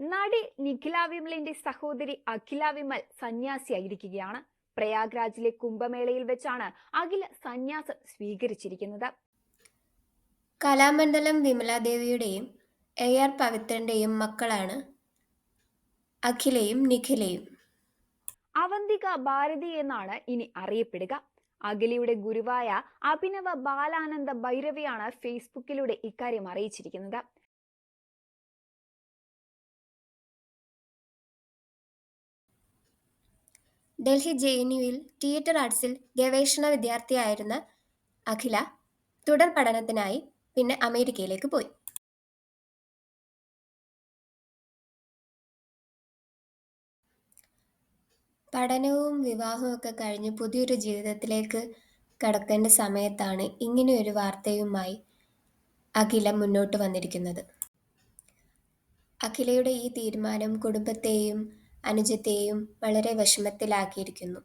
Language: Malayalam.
നടി നിഖില വിമലിന്റെ സഹോദരി അഖില വിമൽ സന്യാസിയായിരിക്കുകയാണ്. പ്രയാഗ്രാജിലെ കുംഭമേളയിൽ വെച്ചാണ് അഖില സന്യാസം സ്വീകരിച്ചിരിക്കുന്നത്. കലാമണ്ഡലം വിമലാദേവിയുടെയും എ ആർ പവിത്രന്റെയും മക്കളാണ് അഖിലയും നിഖിലയും. അവന്തിക ഭാരതി എന്നാണ് ഇനി അറിയപ്പെടുക. അഖിലയുടെ ഗുരുവായ അഭിനവ ബാലാനന്ദ ഭൈരവിയാണ് ഫേസ്ബുക്കിലൂടെ ഇക്കാര്യം അറിയിച്ചിരിക്കുന്നത്. ഡൽഹി ജെ എൻ യുവിൽ തിയേറ്റർ ആർട്സിൽ ഗവേഷണ വിദ്യാർത്ഥിയായിരുന്ന അഖില തുടർ പഠനത്തിനായി പിന്നെ അമേരിക്കയിലേക്ക് പോയി. പഠനവും വിവാഹവും ഒക്കെ കഴിഞ്ഞ് പുതിയൊരു ജീവിതത്തിലേക്ക് കടക്കേണ്ട സമയത്താണ് ഇങ്ങനെയൊരു വാർത്തയുമായി അഖില മുന്നോട്ട് വന്നിരിക്കുന്നത്. അഖിലയുടെ ഈ തീരുമാനം കുടുംബത്തെയും അനുജത്തെയും വളരെ വിഷമത്തിലാക്കിയിരിക്കുന്നു.